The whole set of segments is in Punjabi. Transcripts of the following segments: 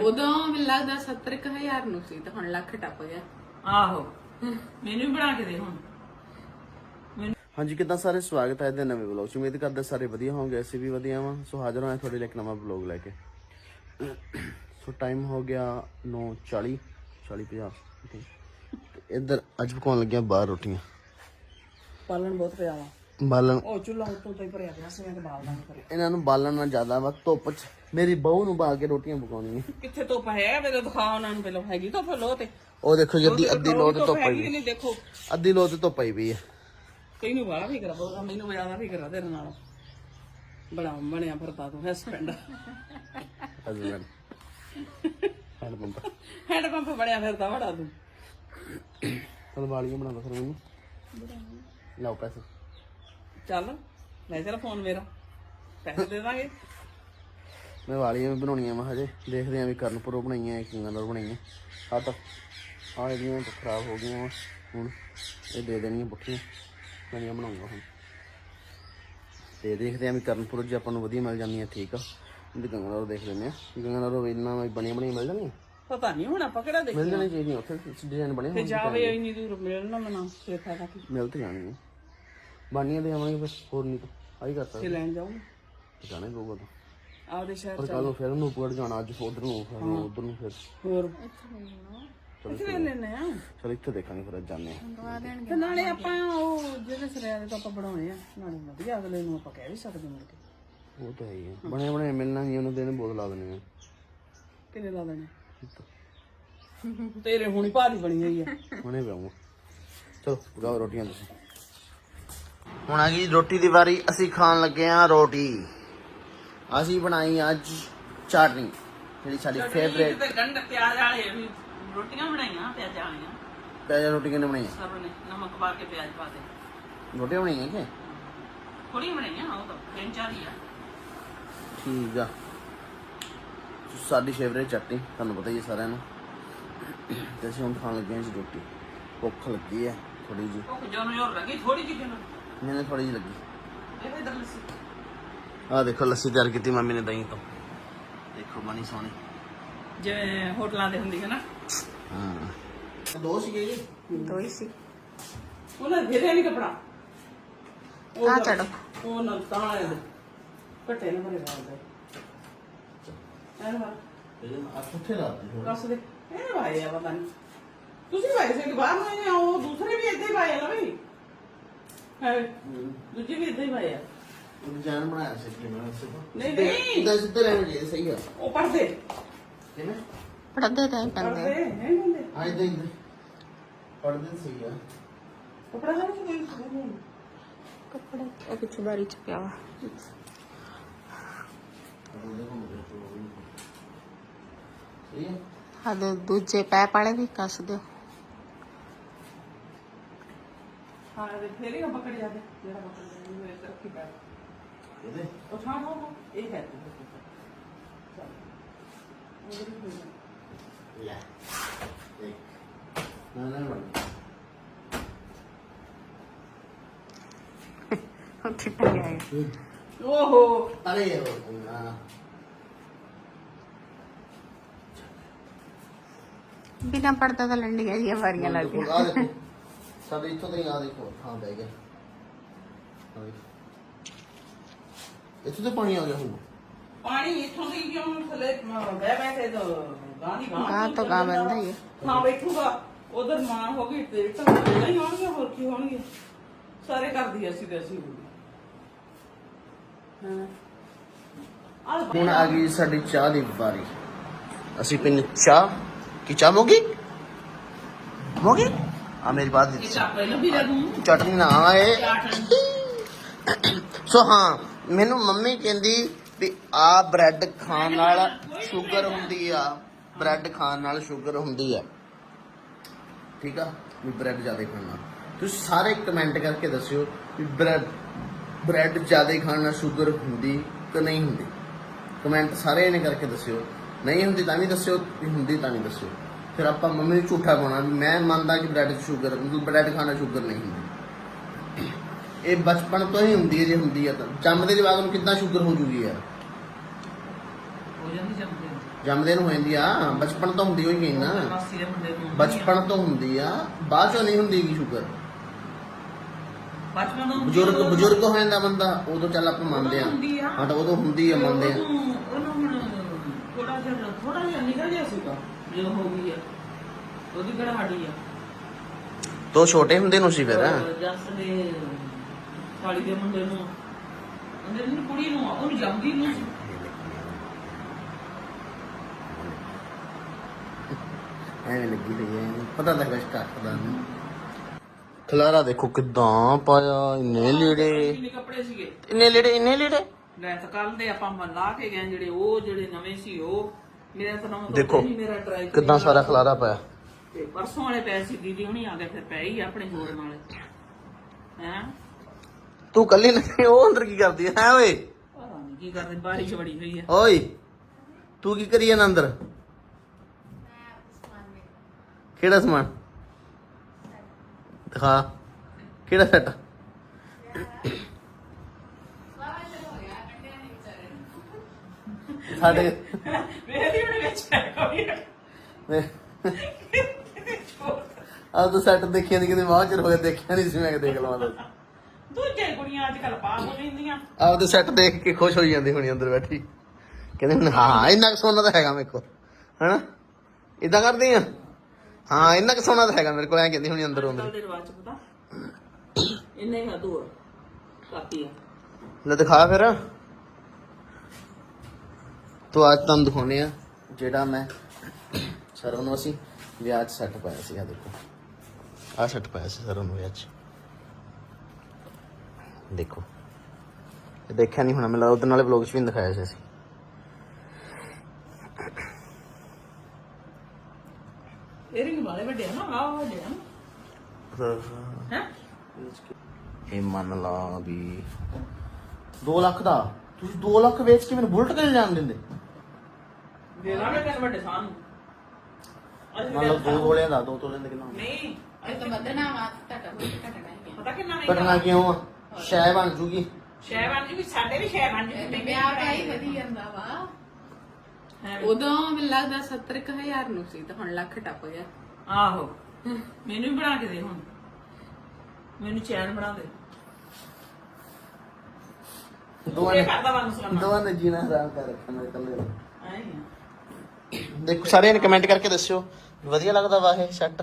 ਉਦੋਂ ਮੈਨੂੰ ਲੱਗਦਾ 70000 ਨੂੰ ਸੀ ਤੇ ਹੁਣ ਲੱਖ ਟੱਪ ਗਿਆ। ਆਹੋ। ਮੈਨੂੰ ਵੀ ਬਣਾ ਕੇ ਦੇ ਹੁਣ। ਹਾਂਜੀ ਕਿੱਦਾਂ ਸਾਰੇ? ਸਵਾਗਤ ਹੈ ਇਹਦੇ ਨਵੇਂ ਵਲੌਗ ਚ। ਉਮੀਦ ਕਰਦਾ ਸਾਰੇ ਵਧੀਆ ਹੋਵੋਗੇ ਅਸੀਂ ਵੀ ਵਧੀਆ ਵਾਂ। ਸੋ ਹਾਜ਼ਰ ਹੋਏ ਤੁਹਾਡੇ ਲਈ ਇੱਕ ਨਵਾਂ ਵਲੌਗ ਲੈ ਕੇ। ਸੋ ਟਾਈਮ ਹੋ ਗਿਆ 9:40 40 50 ਇੱਧਰ ਅੱਜ ਪਕਾਉਣ ਲੱਗਿਆ ਬਾਹਰ ਰੋਟੀਆਂ। ਪਾਲਣ ਬਹੁਤ ਪਿਆ ਵਾ। ਬਾਲਣ। ਉਹ ਚੁੱਲਾ ਉੱਤੋਂ ਤੋਂ ਹੀ ਭਰਿਆ ਪਿਆ ਸੀ ਮੈਂ ਤੇ ਬਾਲ ਦਾ ਕਰੇ ਇਹਨਾਂ ਨੂੰ ਬਾਲਣ ਨਾਲ ਜ਼ਿਆਦਾ ਵਾ ਧੁੱਪ ਚ। ਮੇਰੀ ਬਹੂ ਨੂੰ ਬਾਲ ਕੇ ਰੋਟੀਆਂ ਪਕਾਉਣੀਆਂ। ਕਿੱਥੇ ਧੁੱਪ ਹੈ? ਮੇਰੇ ਦਿਖਾ ਉਹਨਾਂ ਨੂੰ ਪਹਿਲਾਂ ਹੈਗੀ ਧੁੱਪ ਲੋ ਤੇ? ਉਹ ਦੇਖੋ ਜੀ ਅੱਧੀ ਅੱਧੀ ਲੋ ਤੇ ਧੁੱਪ ਪਈ ਹੈਗੀ ਵੀ ਨਹੀਂ ਦੇਖੋ। ਅੱਧੀ ਲੋ ਤੇ ਧੁੱਪ ਪਈ ਵੀ ਹੈ ਤੈਨੂੰ ਬਾਲਾ ਫਿਕਰ ਆ ਬਹੁਤ ਮੈਨੂੰ ਜ਼ਿਆਦਾ ਫਿਕਰ ਆ ਤੇਰੇ ਨਾਲ। ਬੜਾ ਬਣਿਆ ਫਿਰਦਾ ਤੂੰ husband husband hand pump hand pump ਬਣਿਆ ਫਿਰਦਾ ਬੜਾ ਤੂੰ। ਚਲ ਵਾਲੀਆਂ ਬਣਾ ਦੋ ਫਿਰ ਮੈਨੂੰ। ਲਓ ਪੈਸੇ। ਚੱਲ ਲੈ ਚੱਲ ਫੋਨ ਮੇਰਾ। ਪੈਸੇ ਦੇ ਦਾਂਗੇ। ਮੈਂ ਵਾਲੀਆਂ ਵੀ ਬਣਾਉਣੀਆਂ ਮੈਂ ਹਜੇ। ਦੇਖਦੇ ਆਂ ਵੀ ਕਰਨਪੁਰੋਂ ਬਣਾਈਆਂ ਕਿ ਨਾਲ ਬਣਾਈਆਂ। ਆ। ਤਾਂ ਆ ਇਹਦੀਆਂ ਤਾਂ ਖਰਾਬ ਹੋ ਗਈਆਂ ਵਾਂ। ਹੁਣ ਇਹ ਦੇ ਦੇਣੀਆਂ ਪੁੱਠੀਆਂ। ਨਵੀਆਂ ਬਣਾਉਂਗਾ ਹੁਣ। ਤੇ ਦੇਖਦੇ ਆਂ ਵੀ ਕਰਨਪੁਰੋਂ ਜੇ ਆਪਾਂ ਨੂੰ ਵਧੀਆ ਮਿਲ ਜਾਂਦੀਆਂ ਠੀਕ ਆ। ਵੀ ਗੰਗਾਨਗਰ ਦੇਖ ਲੈਂਦੇ ਆ। ਗੰਗਾਨਗਰ ਇਹਨਾਂ ਵਿੱਚ ਬਣੀਆਂ ਬਣੀਆਂ ਮਿਲ ਜਾਣਗੀਆਂ ਪਤਾ ਨਹੀਂ ਹੁਣ ਆਪਾਂ ਕਿਹੜਾ ਮਿਲ ਦੇਖੀ ਜਾਣੀਆਂ ਚਾਹੀਦੀਆਂ ਉੱਥੇ ਡਿਜ਼ਾਈਨ ਬਣੇ ਤੇ ਹੋਣ ਜਾਵੇ ਇੰਨੀ ਦੂਰ ਮਿਲਣਾ ਮਨਾ ਫੇਰ ਫਾਇਦਾ ਕੀ? ਮਿਲ ਤੇ ਜਾਣਗੀਆਂ। ਬਾਨੀਆਂ ਦੇ ਆਵਾਂਗੇ ਬਸ ਹੋਰ ਨਹੀਂ ਤਾਂ ਆਈ ਕਰ ਸਕਦੇ ਲੈਣ ਜਾਊਂ ਜਾਣੇ ਪਊਗਾ ਤਾਂ। ਆਪਦੇ ਸ਼ਹਿਰ ਪਰ ਕੱਲ ਨੂੰ ਫਿਰ ਨੂੰ ਉੱਪਰ ਜਾਣਾ ਅੱਜ ਉਧਰ ਨੂੰ ਫਿਰ ਉਧਰ ਨੂੰ ਫਿਰ। ਹੋਰ? ਇੱਥੇ ਲੈ ਲੈਣੇ ਆ। ਚਲ ਇੱਥੇ ਦੇਖਾਂਗੇ ਫਿਰ ਅੱਜ ਆ। ਤੇ ਨਾਲੇ ਆਪਾਂ ਉਹ ਜਿਹੜੇ ਸਰਿਆ ਦੇ ਤੋਂ ਆਪਾਂ ਬਣਾਉਣੇ ਆ ਨਾਲੇ ਵਧੀਆ ਅਗਲੇ ਨੂੰ ਆਪਾਂ ਕਹਿ ਵੀ ਸਕਦੇ ਮੁੜ ਕੇ। ਉਹ ਤਾਂ ਹੈ ਬਣੇ ਬਣੇ ਮਿਲਣਾ ਨਹੀਂ ਉਹਨਾਂ ਦੇ ਨੇ ਬੋਲ ਲਾ ਦੇਣੇ ਆ। ਕਿੰਨੇ ਲਾ ਦੇਣੇ? ਤੇਰੇ ਹੁਣੀ ਭਾਰੀ ਬਣੀ ਹੋਈ ਆ। ਹੁਣੇ ਪਿਆਉਂਗਾ। ਚਲੋ ਪਕਾਓ ਰੋਟੀਆਂ ਤੁਸੀਂ। ਹੁਣ ਆ ਗਈ ਰੋਟੀ ਦੀ ਵਾਰੀ ਅਸੀਂ ਖਾਣ ਲੱਗੇ ਆ ਰੋਟੀ। ਅਸੀਂ ਬਣਾਈ ਅੱਜ ਚਟਨੀ ਜਿਹੜੀ ਸਾਡੀ ਫੇਵਰੇਟ ਤੇ ਗੰਢ ਪਿਆਜ਼ ਵਾਲੇ ਵੀ ਰੋਟੀਆਂ ਬਣਾਈਆਂ ਪਿਆਜ਼ ਵਾਲੀਆਂ। ਪਿਆਜ਼ ਰੋਟੀ ਕਿਨੇ ਬਣਾਈ ਸਭ ਨੇ ਨਮਕ ਪਾ ਕੇ ਪਿਆਜ਼ ਪਾ ਦੇ ਰੋਟੀਆਂ ਬਣਾਈਆਂ ਕਿ ਥੋੜੀ ਬਣਾਈਆਂ ਉਹ ਤਾਂ ਤਿੰਨ ਚਾਰ ਹੀ ਆ। ਠੀਕ ਆ। ਸਾਡੀ ਫੇਵਰੇਟ ਚਟਨੀ ਤੁਹਾਨੂੰ ਪਤਾ ਹੀ ਹੈ ਸਾਰਿਆਂ ਨੂੰ। ਤੇ ਅਸੀਂ ਹੁਣ ਖਾਣ ਲੱਗੇ ਹਾਂ ਜੀ ਰੋਟੀ। ਭੁੱਖ ਲੱਗੀ ਹੈ ਥੋੜੀ ਜੀ ਉਹ ਜਦੋਂ ਯੋਰ ਲੱਗੀ ਥੋੜੀ ਜਿਹੀ ਕਿਨੂੰ ਮੈਨੂੰ ਥੋੜੀ ਜਿਹੀ ਲੱਗੀ। ਇਹ ਇਧਰ ਲੱਸੀ। ਆਹ ਦੇਖੋ ਲੱਸੀ ਤਿਆਰ ਕੀਤੀ ਮੰਮੀ ਨੇ ਦਹੀਂ ਤੋਂ। ਦੇਖੋ ਬਣੀ ਸੋਹਣੀ। ਜਿਵੇਂ ਹੋਟਲਾਂ ਦੇ ਹੁੰਦੀ ਹੈ ਨਾ। ਹਾਂ। ਦੋ ਸੀਗੇ ਜੀ। ਦੋ ਹੀ ਸੀ। ਉਹਨਾਂ ਘੇਰਿਆ ਨਹੀਂ ਕਪੜਾ। ਆ ਚੜੋ ਉਹ ਨਾ ਤਾਂ ਆਏ ਦੇ ਘੱਟੇ ਨਾ ਮਰੇ ਨਾਲ ਦੇ। ਐਨ ਵਾ। ਆ ਕਿੱਥੇ ਦੀ ਦੱਸ ਦੇ। ਇਹ ਵਾਏ ਆ ਪਤਾ ਨਹੀਂ ਤੁਸੀਂ ਵਾਏ ਸੀ ਕਿ ਬਾਹਰ ਨੂੰ ਆਏ ਆ, ਉਹ ਦੂਸਰੇ ਵੀ ਇੱਦਾਂ ਹੀ ਵਾਏ ਆ ਹੈ ਦੂਜੇ ਵੀ ਇੱਦਾਂ ਹੀ ਵਾਏ ਆ ਜਾਨ ਬਣਾਇਆ ਸੀ ਕਿ ਮੈਂ ਸਿਰ ਨਹੀਂ ਨਹੀਂ ਦਸ ਤੇ ਰਹਿਣ ਜੀ ਸਹੀ ਆ ਉਹ ਪੜਦੇ ਕਿਵੇਂ ਪੜਦੇ ਤਾਂ ਪੈਂਦੇ ਪੜਦੇ ਨਹੀਂ ਹੁੰਦੇ ਆਈ ਦੇ ਪੜਦੇ ਸਹੀ ਆ ਕਪੜਾ ਹੈ ਕੋਈ ਨਹੀਂ ਕੱਪੜੇ ਉਹ ਪਿੱਛੇ ਬਾਰੀ ਚ ਪਿਆ ਵਾ ਸਹੀ ਆ ਹਾਂ ਦੋ ਦੂਜੇ ਪੈ ਪਾਲੇ ਵੀ ਕੱਸ ਦਿਓ ਹਾਂ ਤੇ ਫੇਰ ਹੀ ਨਾ ਪਕੜ ਜਾਂਦੇ। ਜਿਹੜਾ ਪਕੜ ਜਾਂਦੇ ਮੇਰੇ ਤੇ ਰੱਖੀ ਪੈ ਇਹਦੇ? ਉਹ ਛਾਂ ਹੋ ਇਹ ਹੈ ਲੈ ਦੇਖ। ਨਾ ਨਾ ਬਣ ਉੱਥੇ ਟੰਗਿਆ ਹੈ। ਓਹੋ। ਅਰੇ ਉਹ। ਨਾ ਬਿਨਾ ਪੜਦਾ ਤਾਂ ਲੰਡੀਆਂ ਜੀਆਂ ਵਾਰੀਆਂ ਲੱਗ ਦੇਖੋ, ਗਈਆਂ ਆਹ ਦੇਖੋ। ਸਾਡੇ ਇੱਥੋਂ ਤੇ ਆ ਦੇਖੋ ਹਾਂ ਬਹਿ ਗਿਆ। ਦੇਖੋ। ਇੱਥੋਂ ਤੇ ਪਾਣੀ ਆ ਗਿਆ ਹੁਣ। ਪਾਣੀ ਇੱਥੋਂ ਦੀ ਕਿਉਂ ਥੱਲੇ ਬਹਿ ਬਹਿ ਕੇ ਤਾਂ ਗਾਂ ਦੀ ਗਾਂ ਗਾਂ ਤੋਂ ਗਾਂ ਬੰਦਾ ਹੀ ਹੈ। ਹਾਂ ਬੈਠੂਗਾ। ਉਧਰ ਮਾਂ ਹੋ ਗਈ ਤੇ ਤਾਂ ਨਹੀਂ ਹੋਣਗੇ ਹੋਰ ਕੀ ਹੋਣਗੇ ਸਾਰੇ ਕਰਦੀ ਅਸੀਂ ਤੇ ਅਸੀਂ ਹਾਂ। ਆਹ ਹੁਣ ਆ ਗਈ ਸਾਡੀ ਚਾਹ ਦੀ ਵਾਰੀ। ਅਸੀਂ ਪੀਣੀ ਚਾਹ। ਕੀ ਚਾਹ ਮੋਗੀ? ਮੋਗੀ? ਲੈ ਦੂੰ। ਚਟਨੀ ਨਾ ਆਏ। ਚਾਟਣ। ਸੋ ਹਾਂ ਮੈਨੂੰ ਮੰਮੀ ਕਹਿੰਦੀ ਵੀ ਆ ਬ੍ਰੈਡ ਖਾਣ ਨਾਲ ਸ਼ੂਗਰ ਹੁੰਦੀ ਆ। ਬ੍ਰੈਡ ਖਾਣ ਨਾਲ ਸ਼ੂਗਰ ਹੁੰਦੀ ਆ। ਠੀਕ ਆ? ਵੀ ਬ੍ਰੈਡ ਜ਼ਿਆਦਾ ਖਾਣ ਨਾਲ। ਤੁਸੀਂ ਸਾਰੇ ਕਮੈਂਟ ਕਰਕੇ ਦੱਸਿਓ ਵੀ ਬ੍ਰੈਡ ਬ੍ਰੈਡ ਜ਼ਿਆਦਾ ਖਾਣ ਨਾਲ ਸ਼ੂਗਰ ਹੁੰਦੀ ਕਿ ਨਹੀਂ ਹੁੰਦੀ। ਕਮੈਂਟ ਸਾਰੇ ਨੇ ਕਰਕੇ ਦੱਸਿਓ। ਨਹੀਂ ਹੁੰਦੀ ਤਾਂ ਵੀ ਦੱਸਿਓ ਹੁੰਦੀ ਤਾਂ ਵੀ ਦੱਸਿਓ। ਫਿਰ ਆਪਾਂ ਮੰਮੀ ਨੂੰ ਝੂਠਾ ਪਾਉਣਾ ਵੀ ਮੈਂ ਮੰਨਦਾ ਕਿ ਬ੍ਰੈਡ 'ਚ ਸ਼ੂਗਰ ਮਤਲਬ ਬ੍ਰੈਡ ਖਾਣਾ ਸ਼ੂਗਰ ਨਹੀਂ ਹੁੰਦੀ। ਇਹ ਬਚਪਨ ਤੋਂ ਹੀ ਹੁੰਦੀ ਹੈ ਜੇ ਹੁੰਦੀ ਹੈ ਤਾਂ। ਜੰਮਦੇ ਜਵਾਕ ਨੂੰ ਕਿੱਦਾਂ ਸ਼ੂਗਰ ਹੋ ਜੂਗੀ ਯਾਰ? ਹੋ ਜਾਂਦੀ ਜੰਮਦੇ ਜੰਮਦੇ ਨੂੰ ਹੋ ਜਾਂਦੀ ਆ ਬਚਪਨ ਤੋਂ ਹੁੰਦੀ ਹੋਈ ਗਈ ਨਾ ਬਚਪਨ ਤੋਂ ਹੁੰਦੀ ਆ ਬਾਅਦ ਚੋਂ ਨਹੀਂ ਹੁੰਦੀ ਗੀ ਸ਼ੂਗਰ। ਬਚਪਨ ਬਜ਼ੁਰਗ ਬਜ਼ੁਰਗ ਹੋ ਜਾਂਦਾ ਬੰਦਾ ਉਦੋਂ ਚੱਲ ਆਪਾਂ ਮੰਨਦੇ ਆ। ਹਾਂ ਤਾਂ ਉਦੋਂ ਹੁੰਦੀ ਆ ਮੰਨਦੇ ਆ। ਉਹਨੂੰ ਉਹਨੂੰ ਹੁਣ ਥੋੜਾ ਜਿਹਾ ਥੋੜਾ ਜਿਹਾ ਨਿਕਲ ਗਿਆ ਸੀਗਾ। ਜਦੋਂ ਹੋ ਗਈ ਆ। ਉਹਦੀ ਕਿਹੜਾ ਹੱਡੀ ਆ। ਤੋ ਛੋਟੇ ਹੁੰਦੇ ਨੂੰ ਸੀ ਫਿਰ ਜੱਸ ਦੇ ਸਾਲੀ ਦੇ ਮੁੰਡੇ ਨੂੰ ਉਹਦੇ ਨੂੰ ਕੁੜੀ ਨੂੰ ਆ, ਉਹਨੂੰ ਜੰਮਦੀ ਨੂੰ ਸੀ। ਐਵੇਂ ਲੱਗੀ ਰਹੀ ਐ ਪਤਾ ਤਾਂ ਕੁਛ ਕਰਦਾ ਨਹੀਂ। ਖਲਾਰਾ ਦੇਖੋ ਕਿਦਾਂ ਪਾਇਆ ਇੰਨੇ ਲੀੜੇ। ਕਿੰਨੇ ਕੱਪੜੇ ਸੀਗੇ। ਇੰਨੇ ਲੀੜੇ ਇੰਨੇ ਲੀੜੇ? ਲੈ ਤਾਂ ਕੱਲ ਦੇ ਆਪਾਂ ਮ- ਲਾ ਕੇ ਗਏ ਜਿਹੜੇ ਉਹ ਜਿਹੜੇ ਨਵੇਂ ਸੀ ਉਹ। ਮੇਰਾ ਤਾਂ ਨਾਮ ਦੇਖੋ, ਨਹੀਂ ਮੇਰਾ ਟਰਾਈ ਕਿਦਾਂ ਸਾਰਾ ਖਲਾਰਾ ਪਾਇਆ ਤੇ ਪਰਸੋਂ ਵਾਲੇ ਪੈ ਸੀ ਦੀਦੀ ਹੁਣੀ ਆ ਗਏ ਫਿਰ ਪੈ ਹੀ ਆਪਣੇ ਜੋੜਨ ਵਾਲੇ ਹੈ? ਤੂੰ ਕੱਲੀ ਨਹੀਂ ਉਹ ਅੰਦਰ ਕੀ ਕਰਦੀ ਹੈ ਹੈਂ ਓਏ? ਪਤਾ ਨਹੀਂ ਕੀ ਕਰਦੇ ਬਾਰਿਸ਼ ਬੜੀ ਹੋਈ ਹੈ ਓਏ ਤੂੰ ਕੀ ਕਰੀ ਜਾਂਦਾ ਅੰਦਰ? ਕਿਹੜਾ ਸਮਾਨ? ਦਿਖਾ। ਕਿਹੜਾ ਸੈੱਟ ਸਾਡੇ ਕੋਈ ਆ ਤਾਂ ਸੈੱਟ ਦੇਖਿਆ ਨਹੀਂ ਕਿਤੇ ਚਿਰ ਹੋ ਗਿਆ ਦੇਖਿਆ ਨਹੀਂ ਸੀ ਮੈਂ ਦੇਖ ਲਵਾਂ ਤਾਂ। ਦੂਜੇ ਕੁੜੀਆਂ ਅੱਜ ਕੱਲ ਪਾ ਹੋ ਲੈਂਦੀਆਂ ਆਪਦੇ ਸੈੱਟ ਦੇਖ ਕੇ ਖੁਸ਼ ਹੋਈ ਜਾਂਦੀ ਹੋਣੀ ਅੰਦਰ ਬੈਠੀ। ਕਹਿੰਦੇ ਹੁਣ ਹਾਂ ਇੰਨਾ ਕੁ ਸੋਨਾ ਤਾਂ ਹੈਗਾ ਮੇਰੇ ਕੋਲ ਹੈਨਾ? ਇਦਾਂ ਕਰਦੀ ਆ ਹਾਂ ਇੰਨਾ ਕੁ ਸੋਨਾ ਤਾਂ ਹੈਗਾ ਮੇਰੇ ਕੋਲ ਐਂ ਕਹਿੰਦੀ ਹੋਣੀ ਅੰਦਰ ਅੰਦਰ। ਦੇ ਰਿਵਾਜ ਚ ਪਤਾ ਇੰਨੇ ਹੀ ਦੂਰ ਕਾਪੀ ਆ। ਲੈ ਦਿਖਾ ਫਿਰ। ਤੋ ਅੱਜ ਤੁਹਾਨੂੰ ਦਿਖਾਉਨੇ ਆ। ਜਿਹੜਾ ਮੈਂ ਸਰੋਂ ਨੂੰ ਅਸੀਂ ਵਿਆਹ 'ਚ ਸੈੱਟ ਪਾਇਆ ਸੀ ਆ ਦੇਖੋ। ਆ ਸੈੱਟ ਪਾਇਆ ਸੀ ਸਰੋਂ ਨੂੰ ਵਿਆਹ 'ਚ। ਦੇਖੋ। ਇਹ ਦੇਖਿਆ ਨਹੀਂ ਹੋਣਾ ਮੈਨੂੰ ਲੱਗਦਾ ਉਹਦੇ ਨਾਲੇ ਵਲੌਗ 'ਚ ਵੀ ਦਿਖਾਇਆ ਸੀ ਅਸੀਂ। ਏਰਿੰਗ ਵਾਲੇ ਵੱਡੇ ਆ ਨਾ ਆਹ ਵੱਡੇ ਆ ਨਾ। ਹੈ। ਇਹ ਮੰਨ ਲਾ ਵੀ 2 ਲੱਖ ਦਾ। ਤੁਸੀਂ 2 ਲੱਖ ਵੇਚ ਕੇ ਮੈਨੂੰ ਬੁਲਟ ਤੇ ਜਾਣ ਦਿੰਦੇ। ਦੇ ਲਾਣੇ ਤੈਨੂੰ ਵੱਡੇ ਨੂੰ। ਅੱਜ ਮੰਨ ਲਓ 2 ਤੋਲਿਆਂ ਦਾ 2 ਤੋਲਿਆਂ ਦਾ ਕਿੰਨਾ ਹੋਣਾ? ਨਹੀਂ ਇਹ ਤਾਂ ਵਧਣਾ ਵਾ ਤੁਹਾਡਾ ਕੋਈ ਘਟਣਾ ਹੀ ਪਤਾ ਕਿੰਨਾ ਨਹੀਂ ਘਟਨਾ ਕਿਉਂ ਆ? ਸ਼ੈ ਬਣ ਜੂਗੀ। ਸ਼ੈ ਬਣ ਜੀ ਵੀ ਸਾਡੇ ਵੀ ਸ਼ੈ ਬਣ ਜੀ ਹੈ ਵਿਆਹ ਦਾ ਹੀ ਵਧੀ ਜਾਂਦਾ ਵਾ। ਹੈ। ਉਦੋਂ ਮੈਨੂੰ ਲੱਗਦਾ 70000 ਨੂੰ ਸੀ ਤਾਂ ਹੁਣ ਲੱਖ ਟੱਪ ਗਿਆ। ਆਹੋ ਮੈਨੂੰ ਵੀ ਬਣਾ ਕੇ ਦੇ ਹੁਣ। ਮੈਨੂੰ ਚੈਨ ਬਣਾ ਦੇ। ਦੋਵਾਂ ਇਹ ਨੇ ਕਰਦਾ ਵਾਂ ਸੁਣਨਾ ਦੋਵਾਂ ਨੇ ਜੀਣਾ ਹਰਾਮ ਕਰ ਰੱਖਿਆ ਮੇਰੇ ਕੱਲੇ ਦਾ ਆਏ ਦੇਖੋ ਸਾਰਿਆਂ ਨੇ ਕਮੈਂਟ ਕਰਕੇ ਦੱਸਿਓ। ਵਧੀਆ ਲੱਗਦਾ ਵਾ ਇਹ ਸ਼ਰਟ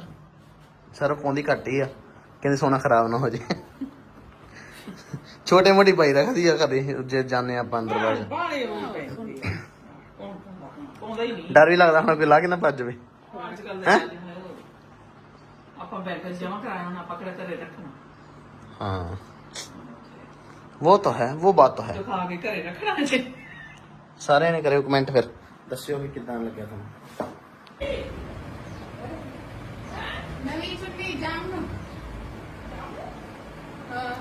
ਸਰ ਪਾਉਂਦੀ ਘੱਟ ਆ। ਕਹਿੰਦੇ ਸੋਨਾ ਖਰਾਬ ਨਾ ਹੋ ਜੇ। ਛੋਟੇ ਮੋਟੀ ਪਾਈ ਰੱਖਦੀ ਆ ਕਦੇ ਜੇ ਜਾਣੇ ਆਪਾਂ ਅੰਦਰ ਬਾਹਰ। ਡਰ ਵੀ ਲੱਗਦਾ ਹੁਣ ਕੋਈ ਲਾ ਕੇ ਨਾ ਭੱਜ ਜਵੇ। ਅੱਜ ਕੱਲ ਹੈਂ? ਜਮਾ ਕਰਾਇਆ ਹੁਣ ਆਪਾਂ ਕਿਹੜਾ ਘਰੇ ਰੱਖਣਾ? ਹਾਂ। ਉਹ ਤਾਂ ਹੈ ਉਹ ਬਾਤ ਹੈ। ਦਿਖਾ ਸਾਰਿਆਂ ਨੇ ਕਰਿਓ ਕਮੈਂਟ ਫਿਰ। ਦੱਸਿਓ ਕਿ ਕਿਦਾਂ ਲੱਗਿਆ ਤੁਹਾਨੂੰ? ਨਵੀਂ ਛੁੱਟੀ ਜਾਮ ਨੂੰ। ਹਾਂ।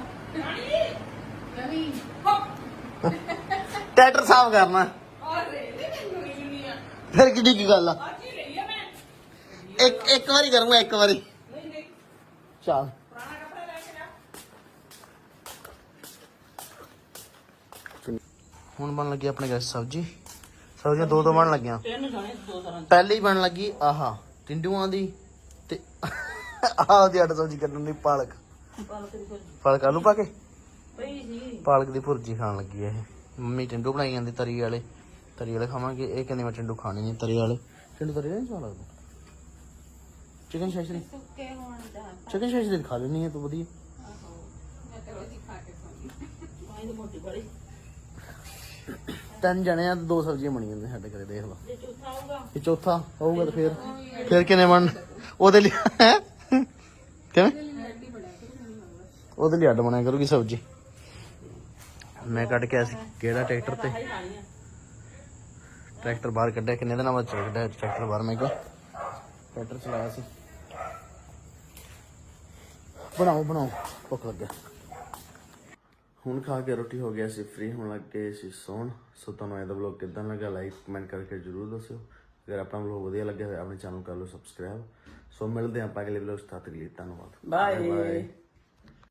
ਨਵੀਂ। ਟਰੈਕਟਰ ਸਾਫ਼ ਕਰਨਾ। ਫਿਰ ਕਿੱਡੀ ਕੀ ਗੱਲ ਆ? ਇੱਕ ਇੱਕ ਵਾਰੀ ਕਰੂੰਗਾ ਇੱਕ ਵਾਰੀ। ਚੱਲ। ਹੁਣ ਬਣ ਲੱਗੀ ਆਪਣੇ ਗੈਸ ਸਬਜੀ ਸਬਜ਼ੀਆਂ ਦੋ ਦੋ ਬਣ ਲੱਗੀਆਂ। ਤੈਨੂੰ ਜਾਣੇ ਦੋ ਤਰ੍ਹਾਂ ਪਹਿਲੀ ਬਣ ਲੱਗੀ ਆਹਾ ਟਿੰਡੂਆਂ ਦੀ ਤੇ ਆਹ ਦੀ ਅੱਡ ਸਬਜੀ ਕੱਢਣ ਦੀ ਪਾਲਕ। ਪਾਲਕ ਦੀ ਭਾਜੀ ਪਾਲਕ ਆਲੂ ਪਾ ਕੇ? ਪਈ ਸੀ। ਪਾਲਕ ਦੀ ਭੁਰਜੀ ਖਾਣ ਲੱਗੀ ਇਹ। ਮੰਮੀ ਟਿੰਡੂ ਬਣਾਈ ਜਾਂਦੀ ਤਰੀ ਵਾਲੇ। ਤਰੀ ਵਾਲੇ ਖਾਵਾਂਗੇ। ਇਹ ਕਹਿੰਦੀ ਮੈਂ ਟਿੰਡੂ ਖਾਣੇ ਨਹੀਂ ਤਰੀ ਵਾਲੇ। ਟਿੰਡੂ ਤਰੀ ਵਾਲੇ ਨਹੀਂ ਸਵਾਦ ਲੱਗਦਾ। ਚਿਕਨ ਸ਼ਾਸ਼ਰੀ ਸੁੱਕੇ ਹੋਣ ਦਾ। ਚਿਕਨ ਸ਼ਾਸ਼ਰੀ ਖਾ ਲੈਣੀ ਹੈ ਤੂੰ ਵਧੀਆ। ਆਹੋ ਮੈਂ ਤਾਂ ਹੀ ਖਾ ਕੇ ਸੌਂਦੀ। ਪਾਈ ਦੀ ਮੋਟੀ ਬੜੀ ਤਿੰਨ ਜਣੇ ਆ ਤੇ ਦੋ ਸਬਜ਼ੀਆਂ ਬਣੀ ਜਾਂਦੀਆਂ ਸਾਡੇ ਘਰੇ ਦੇਖ ਲਾ ਜੇ ਚੌਥਾ ਆਊਗਾ ਇਹ ਚੌਥਾ ਹੋਊਗਾ ਤਾਂ ਫਿਰ ਫਿਰ ਕਿੰਨੇ ਬਣ ਉਹਦੇ ਲਈ ਹੈਂ? ਕਿਵੇਂ? ਉਹਦੇ ਲਈ ਅੱਡ ਬਣਿਆ ਕਰੂਗੀ ਸਬਜ਼ੀ। ਮੈਂ ਕੱਢ ਕੇ ਆਇਆ ਸੀ ਕਿਹੜਾ ਟਰੈਕਟਰ ਤੇ? ਟਰੈਕਟਰ ਬਾਹਰ ਕੱਢਿਆ ਕਿੰਨੇ ਦਿਨਾਂ ਬਾਅਦ ਕੱਢਿਆ ਟਰੈਕਟਰ ਬਾਹਰ ਮੈਂ ਕਿਹਾ। ਟਰੈਕਟਰ ਚਲਾਇਆ ਸੀ। ਬਣਾਓ ਬਣਾਓ ਭੁੱਖ ਲੱਗਿਆ। ਹੁਣ ਖਾ ਕੇ ਰੋਟੀ ਹੋ ਗਿਆ ਸੀ ਫ੍ਰੀ ਹੋਣ ਲੱਗ ਗਏ ਸੀ ਸੌਣ। ਸੋ ਤੁਹਾਨੂੰ ਇਹਦਾ ਵਲੌਗ ਕਿਦਾਂ ਲੱਗਾ ਲਾਈਕ ਕਮੈਂਟ ਕਰਕੇ ਜਰੂਰ ਦੱਸਿਓ। ਅਗਰ ਆਪਣਾ ਵਲੌਗ ਵਧੀਆ ਲੱਗਿਆ ਹੋਇਆ ਆਪਣੇ ਚੈਨਲ ਕਰ ਲਓ ਸਬਸਕ੍ਰਾਈਬ ਸੋ ਮਿਲਦੇ ਆਪਾਂ ਅਗਲੇ ਵਲੌਗ ਤੱਕ ਲਈ ਧੰਨਵਾਦ। ਬਾਏ